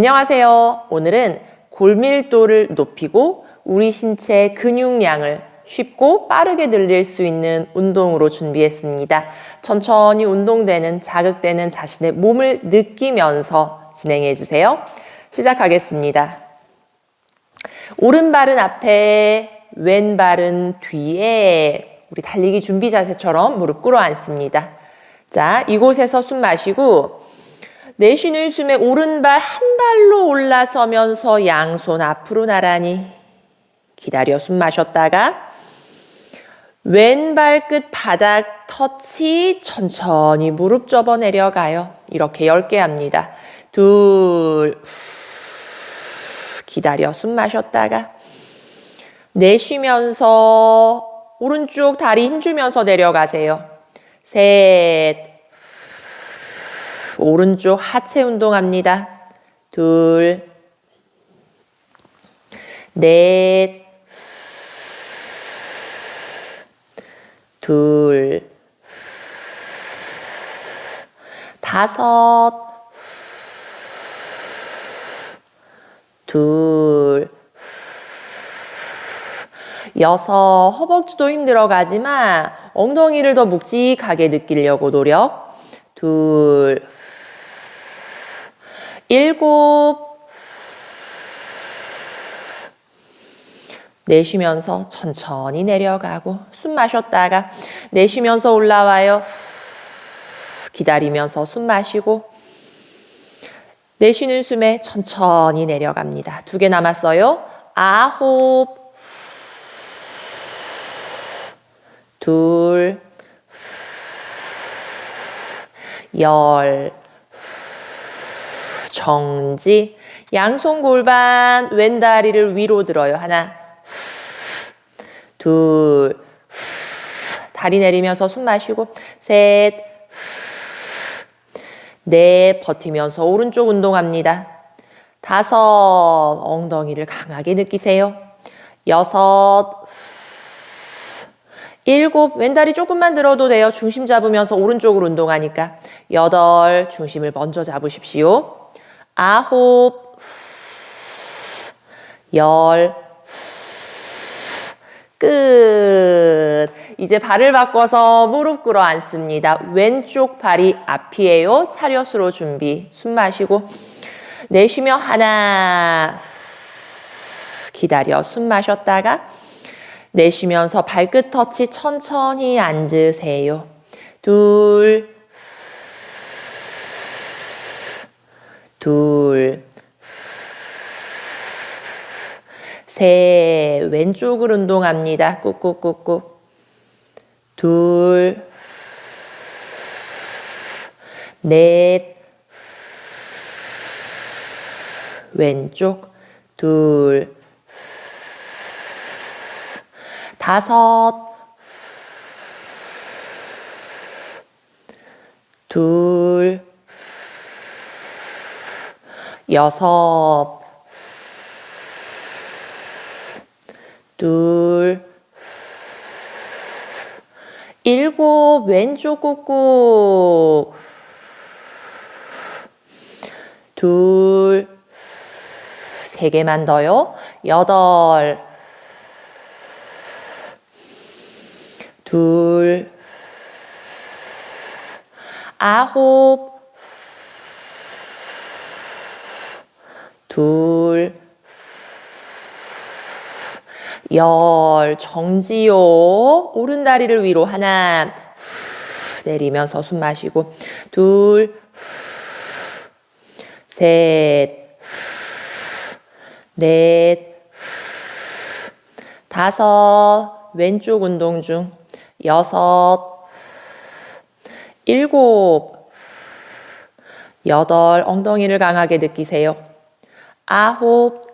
안녕하세요. 오늘은 골밀도를 높이고 우리 신체 근육량을 쉽고 빠르게 늘릴 수 있는 운동으로 준비했습니다. 천천히 운동되는, 자극되는 자신의 몸을 느끼면서 진행해 주세요. 시작하겠습니다. 오른발은 앞에, 왼발은 뒤에 우리 달리기 준비 자세처럼 무릎 꿇어 앉습니다. 자, 이곳에서 숨 마시고 내쉬는 숨에 오른발 한 발로 올라서면서 양손 앞으로 나란히 기다려 숨 마셨다가 왼발 끝 바닥 터치 천천히 무릎 접어 내려가요. 이렇게 10개 합니다. 둘, 후, 기다려 숨 마셨다가 내쉬면서 오른쪽 다리 힘주면서 내려가세요. 셋, 오른쪽 하체 운동합니다. 둘, 넷, 둘, 다섯, 둘, 여섯, 허벅지도 힘들어 가지만 엉덩이를 더 묵직하게 느끼려고 노력. 둘, 일곱, 내쉬면서 천천히 내려가고 숨 마셨다가 내쉬면서 올라와요. 기다리면서 숨 마시고 내쉬는 숨에 천천히 내려갑니다. 두 개 남았어요. 아홉, 둘, 열, 정지, 양손 골반, 왼 다리를 위로 들어요. 하나, 둘, 다리 내리면서 숨 마시고, 셋, 넷, 버티면서 오른쪽 운동합니다. 다섯, 엉덩이를 강하게 느끼세요. 여섯, 일곱, 왼 다리 조금만 들어도 돼요. 중심 잡으면서 오른쪽으로 운동하니까. 여덟, 중심을 먼저 잡으십시오. 아홉, 열, 끝. 이제 발을 바꿔서 무릎 꿇어 앉습니다. 왼쪽 발이 앞이에요. 차렷으로 준비. 숨 마시고 내쉬며 하나 기다려 숨 마셨다가 내쉬면서 발끝 터치 천천히 앉으세요. 둘, 둘, 셋, 왼쪽을 운동합니다. 꾹꾹꾹꾹. 둘, 넷, 왼쪽, 둘, 다섯, 둘, 여섯, 둘, 일곱, 왼쪽 꾹꾹, 둘, 세 개만 더요. 여덟, 둘, 아홉, 둘, 열, 정지요. 오른 다리를 위로 하나, 후, 내리면서 숨 마시고, 둘, 후, 셋, 후, 넷, 후, 다섯, 왼쪽 운동 중, 여섯, 일곱, 여덟, 엉덩이를 강하게 느끼세요. 아홉,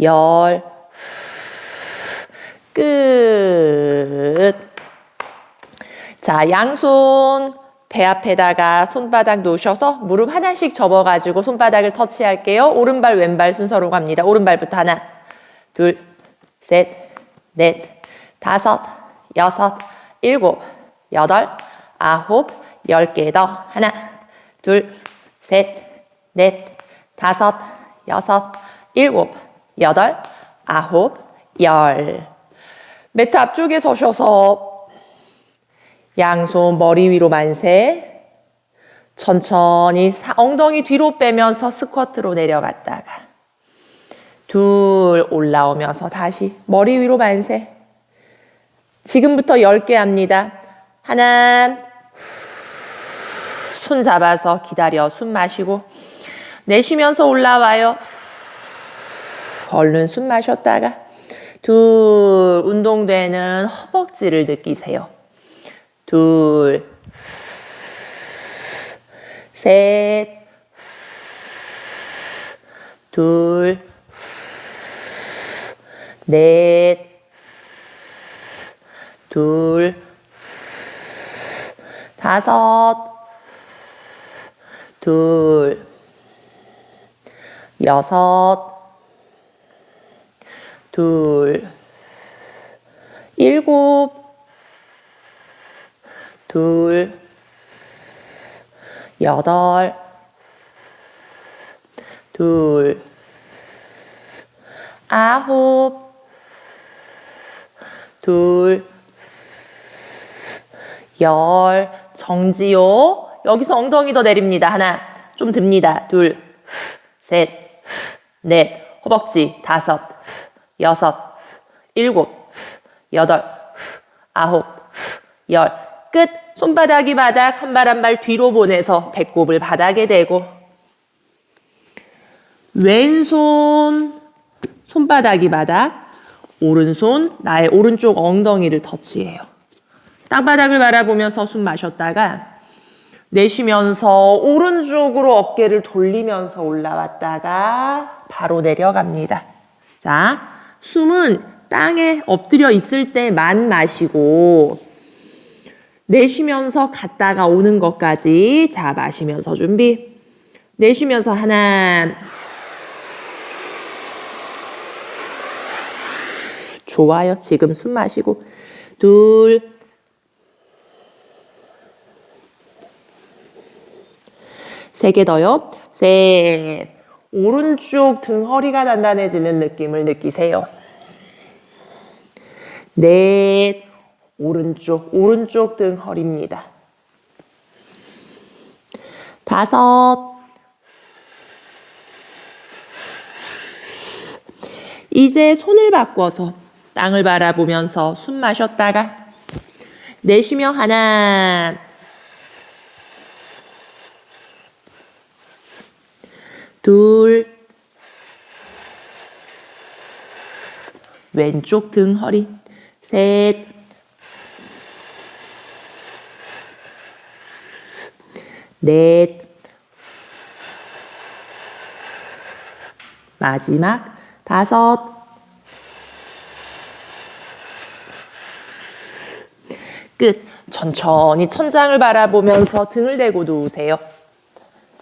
열, 끝. 자, 양손 배 앞에다가 손바닥 놓으셔서 무릎 하나씩 접어가지고 손바닥을 터치할게요. 오른발, 왼발 순서로 갑니다. 오른발부터 하나, 둘, 셋, 넷, 다섯, 여섯, 일곱, 여덟, 아홉, 열 개 더. 하나, 둘, 셋, 넷, 다섯, 여섯, 일곱, 여덟, 아홉, 열. 매트 앞쪽에 서셔서 양손 머리 위로 만세. 천천히 사- 엉덩이 뒤로 빼면서 스쿼트로 내려갔다가 둘 올라오면서 다시 머리 위로 만세. 지금부터 10개 합니다. 하나, 손 잡아서 기다려 숨 마시고 내쉬면서 올라와요. 얼른 숨 마셨다가 둘 운동되는 허벅지를 느끼세요. 둘, 셋, 둘, 넷, 둘, 다섯, 둘, 여섯, 둘, 일곱, 둘, 여덟, 둘, 아홉, 둘, 열, 정지요. 여기서 엉덩이 더 내립니다. 하나, 좀 듭니다. 둘, 셋, 넷, 허벅지, 다섯, 여섯, 일곱, 여덟, 아홉, 열. 끝. 손바닥이 바닥, 한 발 한 발 뒤로 보내서 배꼽을 바닥에 대고. 왼손, 손바닥이 바닥, 오른손, 나의 오른쪽 엉덩이를 터치해요. 땅바닥을 바라보면서 숨 마셨다가 내쉬면서 오른쪽으로 어깨를 돌리면서 올라왔다가 바로 내려갑니다. 자, 숨은 땅에 엎드려 있을 때만 마시고 내쉬면서 갔다가 오는 것까지 자 마시면서 준비. 내쉬면서 하나 좋아요. 지금 숨 마시고 둘 세 개 더요. 셋. 오른쪽 등 허리가 단단해지는 느낌을 느끼세요. 넷. 오른쪽, 오른쪽 등 허리입니다. 다섯. 이제 손을 바꿔서 땅을 바라보면서 숨 마셨다가 내쉬며 하나, 둘, 왼쪽 등 허리, 셋, 넷, 마지막 다섯, 끝. 천천히 천장을 바라보면서 등을 대고 누우세요.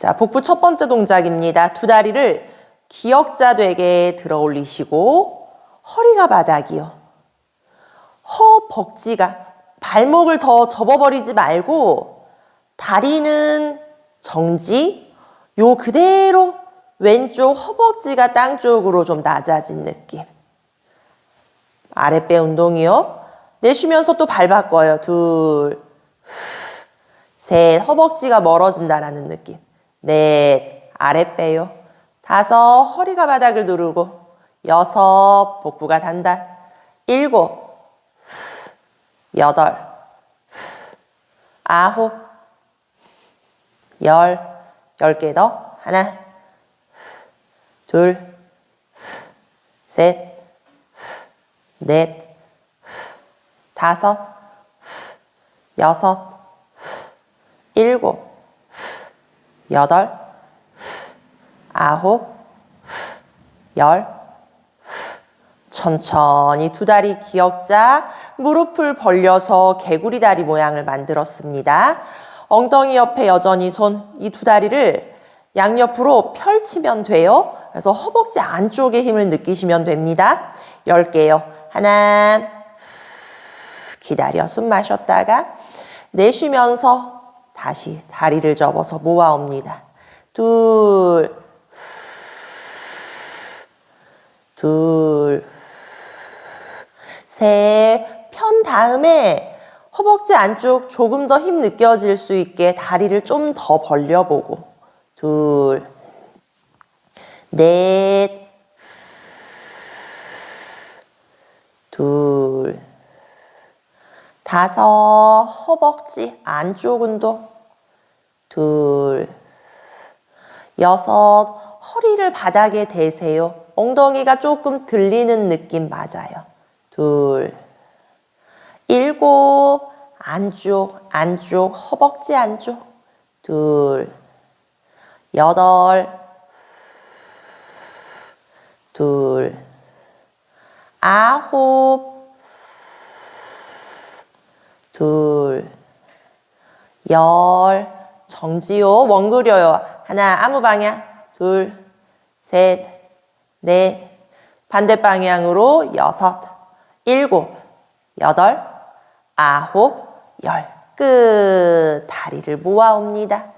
자, 복부 첫 번째 동작입니다. 두 다리를 기역자 되게 들어 올리시고 허리가 바닥이요. 허벅지가 발목을 더 접어버리지 말고 다리는 정지, 요 그대로 왼쪽 허벅지가 땅 쪽으로 좀 낮아진 느낌. 아랫배 운동이요. 내쉬면서 또 발 바꿔요. 둘, 셋, 허벅지가 멀어진다라는 느낌. 넷, 아랫배요. 다섯, 허리가 바닥을 누르고. 여섯, 복부가 단단. 일곱, 여덟, 아홉, 열, 열 개 더. 하나, 둘, 셋, 넷, 다섯, 여섯, 일곱, 여덟, 아홉, 열. 천천히 두 다리 기역자, 무릎을 벌려서 개구리 다리 모양을 만들었습니다. 엉덩이 옆에 여전히 손, 이 두 다리를 양옆으로 펼치면 돼요. 그래서 허벅지 안쪽에 힘을 느끼시면 됩니다. 10개요. 하나, 기다려 숨 마셨다가 내쉬면서 다시 다리를 접어서 모아옵니다. 둘, 둘, 셋. 편 다음에 허벅지 안쪽 조금 더 힘 느껴질 수 있게 다리를 좀 더 벌려보고. 둘, 넷, 둘, 다섯, 허벅지 안쪽 운동. 둘, 여섯, 허리를 바닥에 대세요. 엉덩이가 조금 들리는 느낌 맞아요. 둘, 일곱, 안쪽, 안쪽, 허벅지 안쪽. 둘, 여덟, 둘, 아홉, 둘, 열, 정지요, 원 그려요. 하나, 아무 방향. 둘, 셋, 넷, 반대 방향으로 여섯, 일곱, 여덟, 아홉, 열. 끝. 다리를 모아옵니다.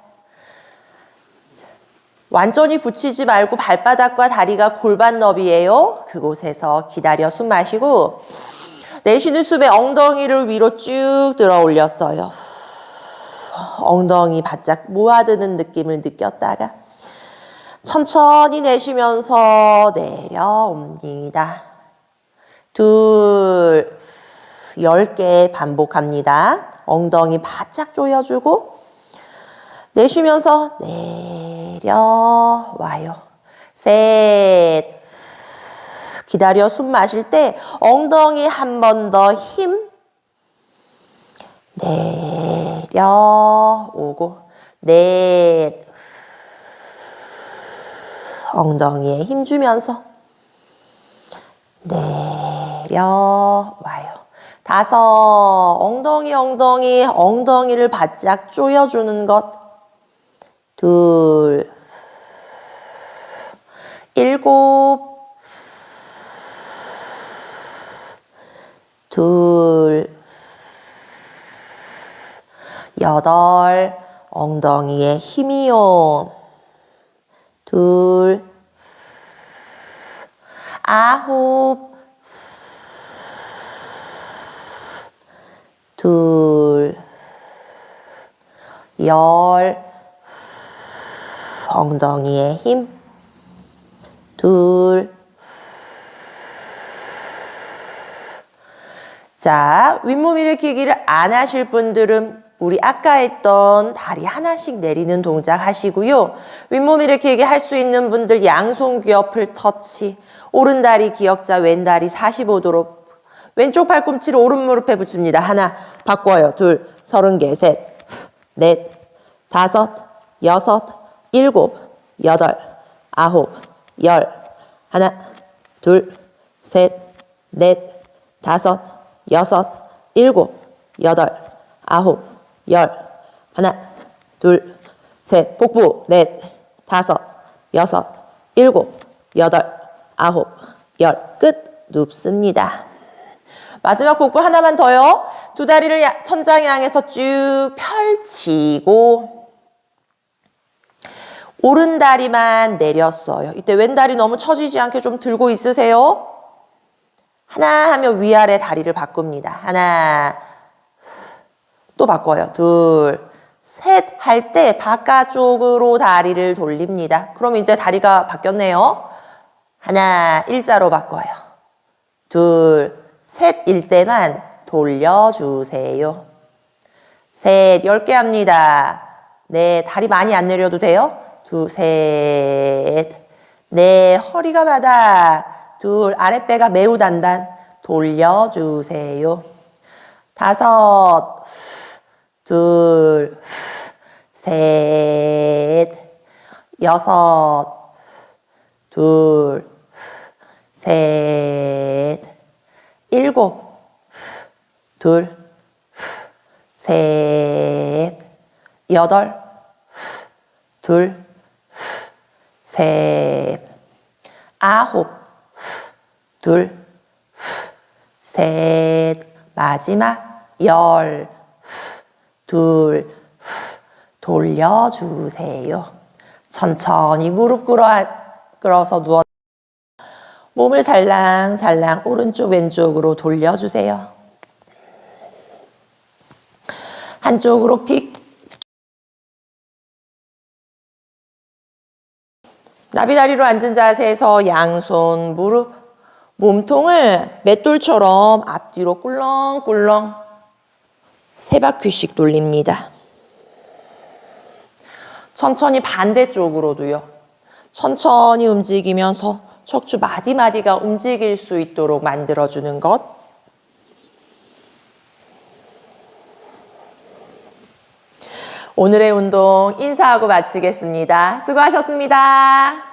완전히 붙이지 말고 발바닥과 다리가 골반 너비예요. 그곳에서 기다려 숨 마시고 내쉬는 숨에 엉덩이를 위로 쭉 들어 올렸어요. 엉덩이 바짝 모아드는 느낌을 느꼈다가 천천히 내쉬면서 내려옵니다. 둘, 열 개 반복합니다. 엉덩이 바짝 조여주고 내쉬면서 내려와요. 셋. 기다려 숨 마실 때 엉덩이 한 번 더 힘. 내려 오고 넷. 엉덩이에 힘 주면서 내려와요. 다섯, 엉덩이, 엉덩이, 엉덩이를 바짝 조여주는 것. 둘, 일곱, 둘, 여덟, 엉덩이에 힘이요. 둘, 아홉, 둘, 열, 엉덩이에 힘, 둘, 자, 윗몸 일으키기를 안 하실 분들은 우리 아까 했던 다리 하나씩 내리는 동작 하시고요. 윗몸 일으키기 할 수 있는 분들 양손 귀옆을 터치, 오른 다리 기역자, 왼 다리 45도로 왼쪽 팔꿈치를 오른 무릎에 붙입니다. 하나, 바꿔요. 둘, 서른 개, 셋, 넷, 다섯, 여섯, 일곱, 여덟, 아홉, 열. 하나, 둘, 셋, 넷, 다섯, 여섯, 일곱, 여덟, 아홉, 열. 하나, 둘, 셋, 복부, 넷, 다섯, 여섯, 일곱, 여덟, 아홉, 열. 끝. 눕습니다. 마지막 복부 하나만 더요. 두 다리를 야- 천장 향해서 쭉 펼치고 오른 다리만 내렸어요. 이때 왼 다리 너무 처지지 않게 좀 들고 있으세요. 하나 하면 위아래 다리를 바꿉니다. 하나 또 바꿔요. 둘, 셋 할 때 바깥쪽으로 다리를 돌립니다. 그럼 이제 다리가 바뀌었네요. 하나 일자로 바꿔요. 둘, 셋일 때만 돌려주세요. 셋, 열 개 합니다. 네, 다리 많이 안 내려도 돼요. 둘, 셋. 네, 허리가 바닥. 둘, 아랫배가 매우 단단. 돌려주세요. 다섯, 둘, 셋, 여섯, 둘, 셋, 일곱, 둘, 셋, 여덟, 둘, 셋, 아홉, 둘, 셋, 마지막 열, 둘, 돌려주세요. 천천히 무릎 꿇어, 끌어서 누워 몸을 살랑살랑 오른쪽 왼쪽으로 돌려주세요. 한쪽으로 픽. 나비다리로 앉은 자세에서 양손 무릎 몸통을 맷돌처럼 앞뒤로 꿀렁꿀렁 세 바퀴씩 돌립니다. 천천히 반대쪽으로도요. 천천히 움직이면서 척추 마디마디가 움직일 수 있도록 만들어주는 것. 오늘의 운동 인사하고 마치겠습니다. 수고하셨습니다.